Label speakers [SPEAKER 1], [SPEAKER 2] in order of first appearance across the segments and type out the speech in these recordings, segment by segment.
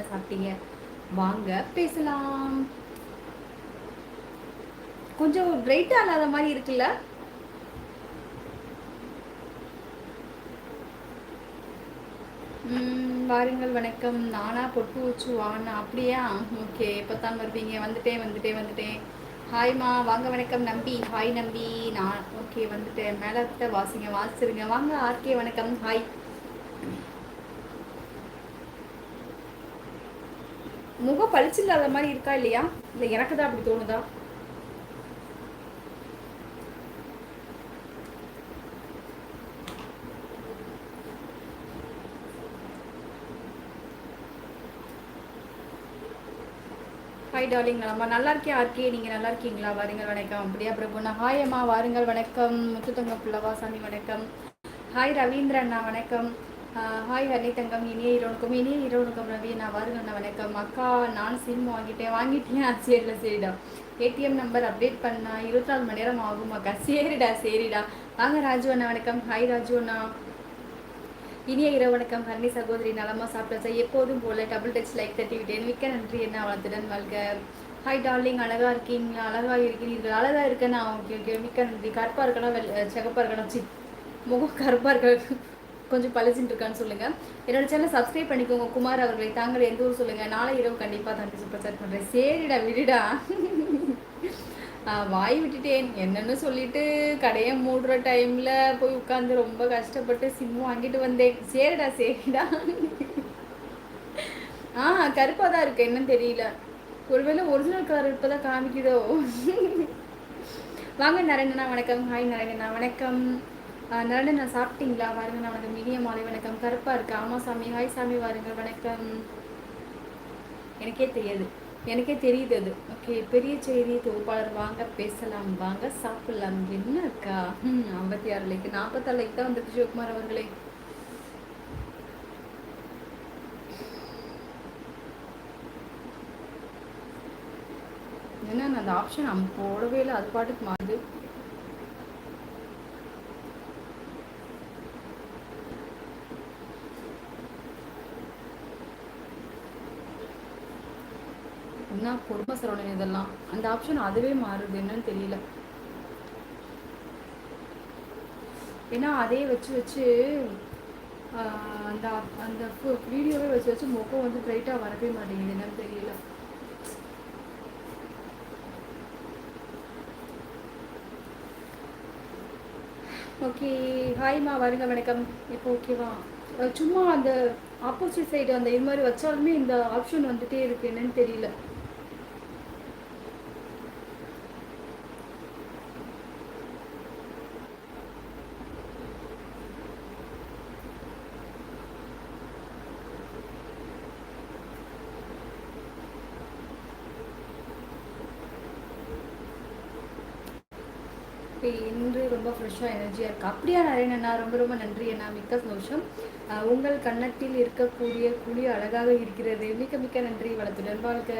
[SPEAKER 1] என்ன சாப்பிட்டீங்க? வாங்க பேசலாம். கொஞ்சம் பிரைட்டாக இல்லாத மாதிரி இருக்குல்ல? வாருங்கள் வணக்கம். நானா பொட்டு வச்சு வாண்ணா அப்படியா? ஓகே இப்போ தான் வருவீங்க. வந்துட்டேன் வந்துட்டேன் வந்துட்டேன். ஹாய்மா வாங்க வணக்கம் நம்பி. ஹாய் நம்பி. நான் ஓகே வந்துட்டேன். மேலே வாசிங்க வாசிச்சிருங்க. வாங்க ஆர்கே வணக்கம். ஹாய் முகம் பளிச்சு இல்லாத மாதிரி இருக்கா இல்லையா? இல்லை எனக்கு தான் அப்படி தோணுதா? ஹாய் டார்லிங் நம்ம நல்லா இருக்கே ஆர்கே. நீங்கள் நல்லா இருக்கீங்களா? வாருங்கள் வணக்கம். அப்படியா பிரபுண்ணா. ஹாய் அம்மா. வாருங்கள் வணக்கம். முத்துத்தங்க பிள்ளவா சாமி வணக்கம். ஹாய் ரவீந்திர அண்ணா வணக்கம். ஹாய் ஹரி தங்கம் இனிய இரவுனுக்கும் இனிய இரவுனுக்கும் ரவி நான் வாருங்கண்ணா வணக்கம். அக்கா நான் சிம் வாங்கிட்டேன் வாங்கிட்டேன் சரிடா சரிடா. ஏடிஎம் நம்பர் அப்டேட் பண்ணா இருபத்தி நாலு மணி நேரம் ஆகும் அக்கா? சரிடா சரிடா. வாங்க ராஜு அண்ணா வணக்கம். ஹாய் ராஜு அண்ணா. இனிய இரவு வணக்கம். ஹர்னி சகோதரி நலமா சாப்பிட்டாச்சா? எப்போதும் போல டபுள் டச் லைக் தட்டி விட்டேன் மிக்க நன்றி என்ன வளர்த்துடன் வாழ்க. ஹாய் டார்லிங் அழகா இருக்கீங்களா? அழகா இருக்கிறீர்கள். அழகா இருக்கேன்னா ஓகே ஓகே மிக்க நன்றி. கருப்பா இருக்கணும் வெள் இருக்கணும் சி முகம் கருப்பா இருக்க கொஞ்சம் பழிச்சுட்டு இருக்கான்னு சொல்லுங்க. என்னோட சேனல் சப்ஸ்கிரைப் பண்ணிக்கோங்க. குமார் அவர்களை தாங்கள் எந்த ஊர் சொல்லுங்க. நாளை இரவு கண்டிப்பா தம்பி சூப்பர் சாட் பண்றேன். சரிடா விடுடா. வாய் விட்டுட்டேன். என்னன்னு சொல்லிட்டு கடையை மூடுற டைமில் போய் உட்காந்து ரொம்ப கஷ்டப்பட்டு சிம் வாங்கிட்டு வந்தேன். சரிடா சரிடா. ஆ கருப்பாக தான் இருக்கு. என்னன்னு தெரியல. ஒருவேளை ஒரிஜினல் கலர் இப்போ தான் காமிக்குதோ? வாங்க நரேண்டனா வணக்கம். ஹாய் நரேண்டனா வணக்கம். நரேண்டனா சாப்பிட்டீங்களா? வாருங்க நான் வணக்கம் இனிய மாலை வணக்கம். கருப்பாக இருக்கு. ஆமாம் சாமி. ஹாய் சாமி வாருங்க வணக்கம். எனக்கே தெரியாது. எனக்கே தெரியுது அது. ஓகே பெரிய செய்தி தொகுப்பாளர் வாங்க பேசலாம். வாங்க சாப்பிடலாம். என்ன இருக்கா ஐம்பத்தி ஆறு லைக். நாற்பத்தாறு லைக் தான் வந்திருக்கு சிவகுமார் அவர்களே. என்ன அந்த ஆப்ஷன் நம்ம போடவே இல்லை. அது பாட்டுக்கு மாறுது. என்ன குடும்ப சரவணன் இதெல்லாம். அந்த ஆப்ஷன் அதுவே மாறுது என்னன்னு தெரியல. ஏன்னா அதே வச்சு வச்சு அந்த அந்த வீடியோவே வச்சு வச்சு முகம் வந்து பிரைட்டாக வரவே மாட்டேங்குது என்னன்னு தெரியல. ஓகே ஹாய்மா வருங்க வணக்கம். இப்போ ஓகேவா சும்மா அந்த ஆப்போசிட் சைடு அந்த இது மாதிரி வச்சாலுமே இந்த ஆப்ஷன் வந்துட்டே இருக்கு என்னன்னு தெரியல. இன்று ரொம்ப ஃப்ரெஷ்ஷாக எனர்ஜியாக இருக்குது அப்படியா நிறைய ரொம்ப ரொம்ப நன்றி அண்ணா மிக்க சந்தோஷம். உங்கள் கன்னத்தில் இருக்கக்கூடிய குழி அழகாக இருக்கிறது. மிக்க மிக்க நன்றி. வளர்த்துடன் வாழ்க.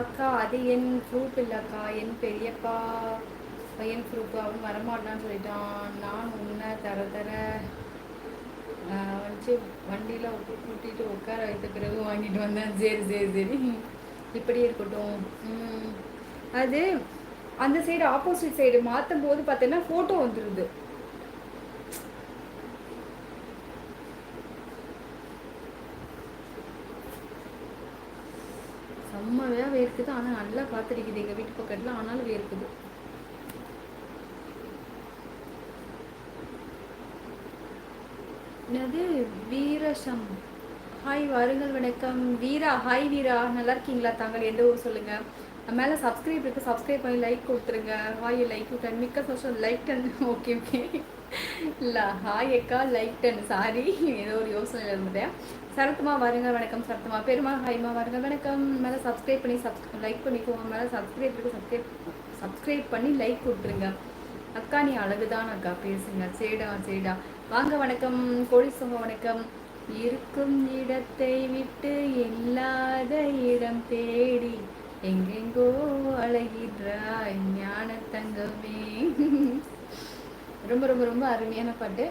[SPEAKER 1] அக்கா அது என் ப்ரூஃப் இல்லைக்கா என் பெரியப்பா. பையன் ப்ரூஃப் அவன் வரமாட்டான்னு சொல்லிட்டான். நான் உன்னை தர வச்சு வண்டியில் கூட்டிகிட்டு உட்கார வைத்த பிறகு வாங்கிட்டு வந்தேன். சரி சரி சரி. இப்படி இருக்கட்டும். அது அந்த சைடு ஆப்போசிட் சைடு மாற்றும் போது பார்த்தீங்கன்னா ஃபோட்டோ வந்துடுது செம்மையாக வேர்க்குது. ஆனால் நல்லா காத்திருக்குது. எங்கள் வீட்டு பக்கத்தில் ஆனாலும் வேர்க்குது. என்னது? வீரசம். ஹாய் வாருங்கள் வணக்கம். வீரா ஹாய் வீரா. நல்லா இருக்கீங்களா தாங்கள்? எந்த ஊர் சொல்லுங்கள் மேலே சப்ஸ்கிரைப் இருக்குது சப்ஸ்கிரைப் பண்ணி லைக் கொடுத்துருங்க. ஹாய் லைக் டன் மிக்க சோஷன் லைக் டன் ஓகே ஓகே இல்லை ஹாய் அக்கா. லைக் டன் சாரி ஏதோ ஒரு யோசனையில் இருந்துட்டேன். சரத்துமா வருங்க வணக்கம். சரத்துமா பெருமா ஹாய்மா வருங்க வணக்கம். மேலே சப்ஸ்கிரைப் பண்ணி சப்ஸ் லைக் பண்ணிக்கோங்க மேலே சப்ஸ்கிரைப் இருக்குது சப்ஸ்கிரைப் சப்ஸ்கிரைப் பண்ணி லைக் கொடுத்துருங்க. அக்கா நீ அழகுதான் அக்கா. பேசுங்க. சரிடா சரிடா வாங்க வணக்கம். கோழி சொங்க வணக்கம். இருக்கும் இடத்தை விட்டு இல்லாத இடம் தேடி எங்கெங்கோ அழகின்றாய் ஞான தங்கமே ரொம்ப ரொம்ப ரொம்ப அருமையான பாட்டு.